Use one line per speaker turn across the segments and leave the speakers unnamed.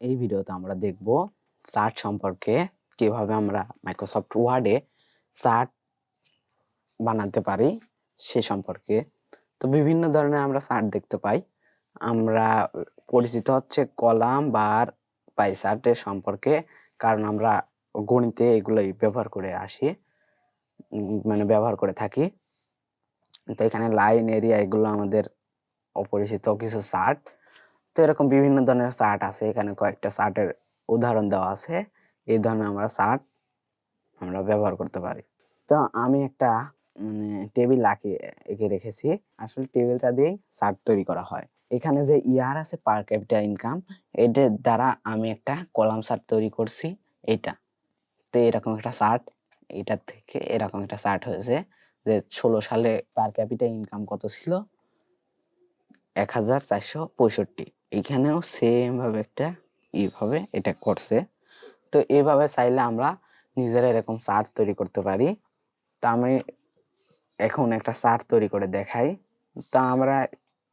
এই ভিডিওতে আমরা দেখব চার্ট সম্পর্কে কীভাবে আমরা মাইক্রোসফট ওয়ার্ডে চার্ট বানাতে পারি সে সম্পর্কে। তো বিভিন্ন ধরনের আমরা চার্ট দেখতে পাই। আমরা পরিচিত হচ্ছে কলাম, বার, পাই চার্টের সম্পর্কে, কারণ আমরা গণিতে এগুলোই ব্যবহার করে আসি মানে ব্যবহার করে থাকি। তো এখানে লাইন, এরিয়া এগুলো আমাদের অপরিচিত কিছু চার্ট তো এরকম বিভিন্ন ধরনের চার্ট আছে। এখানে কয়েকটা চার্টের উদাহরণ দেওয়া আছে। এই ধরনের আমরা চার্ট আমরা ব্যবহার করতে পারি। তো আমি একটা মানে টেবিল আঁকি, এঁকে রেখেছি। আসলে টেবিলটা দিয়েই চার্ট তৈরি করা হয়। এখানে যে ইয়ার আছে, পার ক্যাপিটা ইনকাম এটার দ্বারা আমি একটা কলাম চার্ট তৈরি করছি, এটা। তো এরকম একটা চার্ট এটার থেকে এরকম একটা চার্ট হয়েছে যে ষোলো সালে পার ক্যাপিটা ইনকাম কত ছিল? এক হাজার চারশো পঁয়ষট্টি। এইখানেও সেমভাবে একটা এইভাবে এটা করছে। তো এইভাবে চাইলে আমরা নিজেরা এরকম চার্ট তৈরি করতে পারি। তো আমি এখন একটা চার্ট তৈরি করে দেখাই। তো আমরা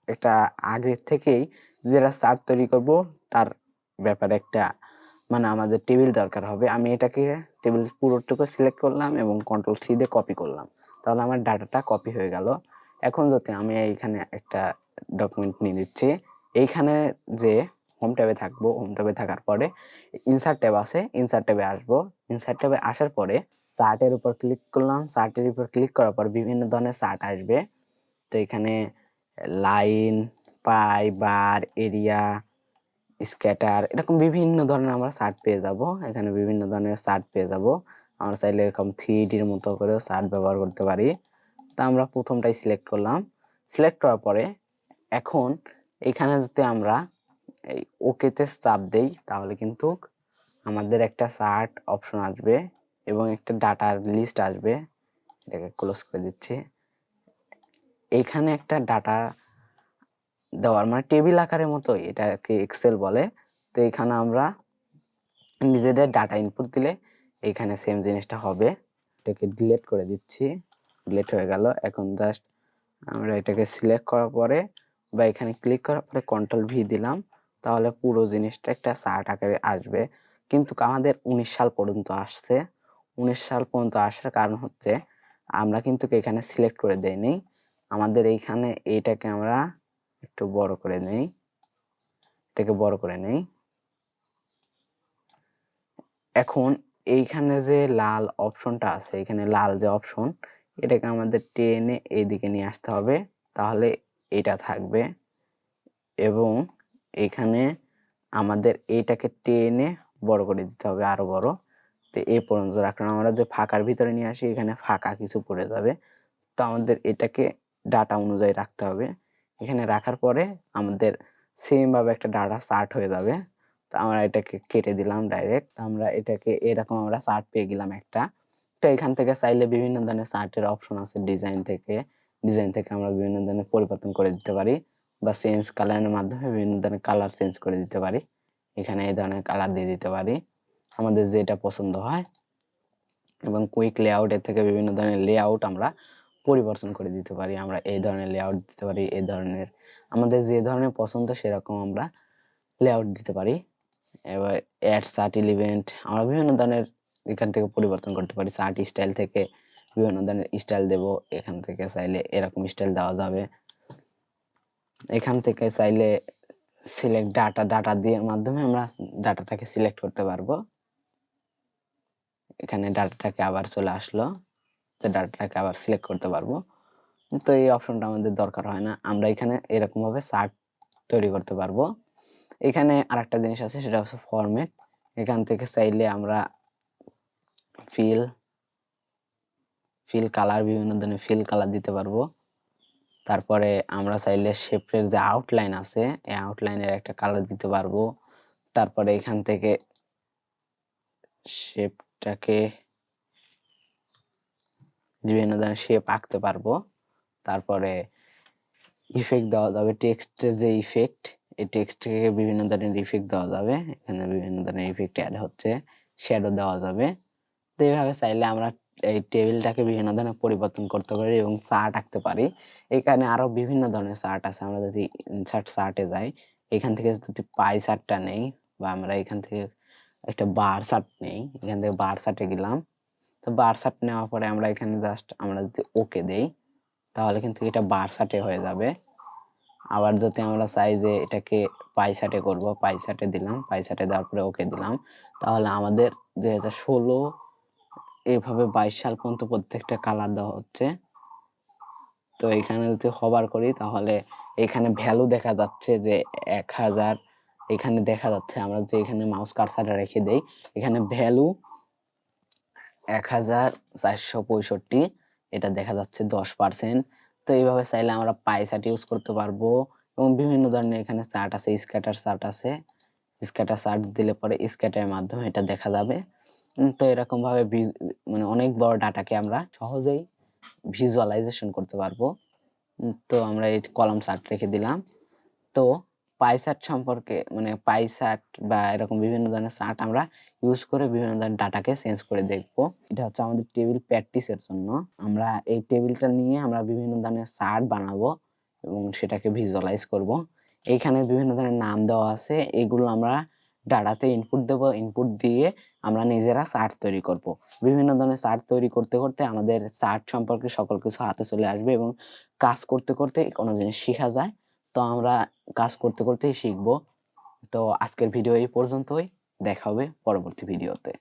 একটা আগে থেকেই যেটা চার্ট তৈরি করব, তার ব্যাপারে একটা মানে আমাদের টেবিল দরকার হবে। আমি এটাকে টেবিল পুরোটুকু সিলেক্ট করলাম এবং কন্ট্রোল সি দিয়ে কপি করলাম। তাহলে আমার ডাটাটা কপি হয়ে গেল। এখন যদি আমি এইখানে একটা ডকুমেন্ট নিয়ে নিচ্ছি এইখানে যে হোম ট্যাবে থাকব হোম ট্যাবে থাকার পরে ইনসার্ট ট্যাব আছে ইনসার্ট ট্যাবে আসব। ইনসার্ট ট্যাবে আসার পরে চার্টের উপর ক্লিক করলাম। চার্টের উপর ক্লিক করার পর বিভিন্ন ধরনের চার্ট আসবে। তো এখানে line pie bar area scatter এরকম বিভিন্ন ধরনের আমরা চার্ট পেয়ে যাব। এখানে বিভিন্ন ধরনের চার্ট পেয়ে যাব। আমরা চাইলে এরকম থ্রি ডির মতো করেও চার্ট ব্যবহার করতে পারি। তা আমরা প্রথমটাই সিলেক্ট করলাম। সিলেক্ট করার পরে এখন এখানে যদি আমরা এই ওকেতে চাপ দেই, তাহলে কিন্তু আমাদের একটা চার্ট অপশন আসবে এবং একটা ডাটার লিস্ট আসবে। এটাকে ক্লোজ করে দিচ্ছি। এইখানে একটা ডাটা দেওয়ার মানে টেবিল আকারের মতোই এটাকে এক্সেল বলে। তো এখানে আমরা নিজেদের ডাটা ইনপুট দিলে এইখানে সেম জিনিসটা হবে। এটাকে ডিলেট করে দিচ্ছি। ডিলেট হয়ে গেল। এখন জাস্ট আমরা এটাকে সিলেক্ট করার পরে বা এখানে ক্লিক করার পরে কন্ট্রোল ভি দিলাম, তাহলে পুরো জিনিসটা একটা চার্ট আকারে আসবে। কিন্তু আমাদের উনিশ সাল পর্যন্ত আসছে। উনিশ সাল পর্যন্ত আসার কারণ হচ্ছে আমরা কিন্তু এখানে সিলেক্ট করে দেইনি। আমাদের এইখানে এইটাকে আমরা একটু বড় করে নেই। এটাকে বড় করে নেই। এখন এইখানে যে লাল অপশনটা আছে, এখানে লাল যে অপশন এটাকে আমাদের টেনে এইদিকে নিয়ে আসতে হবে। তাহলে এটা থাকবে এবং এখানে আমাদের এইটাকে টেনে বড় করে দিতে হবে আরও বড়। তো এই পর্যন্ত রাখলাম। আমরা যে ফাঁকার ভিতরে নিয়ে আসি, এখানে ফাঁকা কিছু পড়ে যাবে। তো আমাদের এটাকে ডাটা অনুযায়ী রাখতে হবে। এখানে রাখার পরে আমাদের সেমভাবে একটা ডাটা চার্ট হয়ে যাবে। তো আমরা এটাকে কেটে দিলাম ডাইরেক্ট আমরা এটাকে এরকম আমরা চার্ট পেয়ে গেলাম একটা। তো এখান থেকে চাইলে বিভিন্ন ধরনের চার্টের অপশন আছে ডিজাইন থেকে। ডিজাইন থেকে আমরা বিভিন্ন ধরনের পরিবর্তন করে দিতে পারি বা চেঞ্জ কালারের মাধ্যমে বিভিন্ন ধরনের কালার চেঞ্জ করে দিতে পারি। এখানে এই ধরনের কালার দিয়ে দিতে পারি। আমাদের যেটা পছন্দ হয় এবং কুইক লেআউটের থেকে বিভিন্ন ধরনের লেআউট আমরা পরিবর্তন করে দিতে পারি। আমরা এই ধরনের লেআউট দিতে পারি, এই ধরনের, আমাদের যে ধরনের পছন্দ সেরকম আমরা লেআউট দিতে পারি। এবার অ্যাড চার্ট ইলিভেন্ট আমরা বিভিন্ন ধরনের এখান থেকে পরিবর্তন করতে পারি। চার্ট স্টাইল থেকে বিভিন্ন ধরনের স্টাইল দেব। এখান থেকে চাইলে এরকম স্টাইল দেওয়া যাবে। এখান থেকে চাইলে সিলেক্ট ডাটা ডাটা দিয়ে মাধ্যমে আমরা ডাটাটাকে সিলেক্ট করতে পারব। এখানে ডাটাটাকে আবার চলে আসলো। তো ডাটাটাকে আবার সিলেক্ট করতে পারব। তো এই অপশনটা আমাদের দরকার হয় না। আমরা এখানে এরকমভাবে চার্ট তৈরি করতে পারব। এখানে আরেকটা জিনিস আছে, সেটা হচ্ছে ফরম্যাট এখান থেকে চাইলে আমরা ফিল ফিল কালার বিভিন্ন ধরনের ফিল কালার দিতে পারব। তারপরে আমরা চাইলে শেপের যে আউটলাইন আছে, এই আউটলাইনের একটা কালার দিতে পারব। তারপরে এখান থেকে শেপটাকে বিভিন্ন ধরনের শেপ আঁকতে পারব। তারপরে ইফেক্ট দেওয়া যাবে টেক্সটের যে ইফেক্ট এই টেক্সটকে বিভিন্ন ধরনের ইফেক্ট দেওয়া যাবে। এখানে বিভিন্ন ধরনের ইফেক্ট অ্যাড হচ্ছে শ্যাডো দেওয়া যাবে। তো এইভাবে চাইলে আমরা এই টেবিলটাকে বিভিন্ন ধরনের পরিবর্তন করতে পারি এবং চার্ট আঁকতে পারি। এখানে আরও বিভিন্ন ধরনের চার্ট আছে। আমরা যদি ইনসার্ট চার্টে যাই, এখান থেকে যদি পাই চার্টটা নেই বা আমরা এখান থেকে একটা বার চার্ট নেই, এখান থেকে বার চার্টে গেলাম, তো বার চার্ট নেওয়ার পরে আমরা এখানে জাস্ট আমরা যদি ওকে দেই, তাহলে কিন্তু এটা বার চার্টে হয়ে যাবে। আবার যদি আমরা চাই যে এটাকে পাই চার্টে করব, পাই চার্টে দিলাম, পাই চার্টে দেওয়ার পরে ওকে দিলাম, তাহলে আমাদের দুই হাজার ষোলো এইভাবে বাইশ সাল পর্যন্ত প্রত্যেকটা কালার দেওয়া হচ্ছে। তো এখানে যদি হবার করি তাহলে এখানে ভ্যালু দেখা যাচ্ছে যে এক হাজার। এখানে দেখা যাচ্ছে আমরা যে এখানে মাউস কারসারটা রেখে দেই, এখানে ভ্যালু এক হাজার চারশো পঁয়ষট্টি। এটা দেখা যাচ্ছে দশ পার্সেন্ট তো এইভাবে চাইলে আমরা পাই ইউজ করতে পারব এবং বিভিন্ন ধরনের এখানে চার্ট আছে স্ক্যাটার চার্ট আছে। স্ক্যাটার চার্ট দিলে পরে স্ক্যাটারের মাধ্যমে এটা দেখা যাবে। তো এরকম ভাবে মানে অনেক বড় ডাটাকে আমরা সহজেই ভিজুয়ালাইজেশন করতে পারব। তো আমরা এই কলাম চার্ট রেখে দিলাম। তো পাই চার্ট সম্পর্কে মানে পাই চার্ট বা এরকম বিভিন্ন ধরনের চার্ট আমরা ইউজ করে বিভিন্ন ধরনের ডাটাকে চেঞ্জ করে দেখব। এটা হচ্ছে আমাদের টেবিল প্র্যাকটিসের জন্য। আমরা এই টেবিলটা নিয়ে আমরা বিভিন্ন ধরনের চার্ট বানাবো এবং সেটাকে ভিজুয়ালাইজ করব। এইখানে বিভিন্ন ধরনের নাম দেওয়া আছে। এগুলো আমরা ডাটাতে ইনপুট দেব ইনপুট দিয়ে আমরা নিজেরা চার্ট তৈরি করব। বিভিন্ন ধরনের চার্ট তৈরি করতে করতে আমাদের চার্ট সম্পর্কে সকল কিছু হাতে চলে আসবে এবং কাজ করতে করতে কোনো জিনিস শেখা যায়। তো আমরা কাজ করতে করতেই শিখব। তো আজকের ভিডিও এই পর্যন্তই। দেখা হবে পরবর্তী ভিডিওতে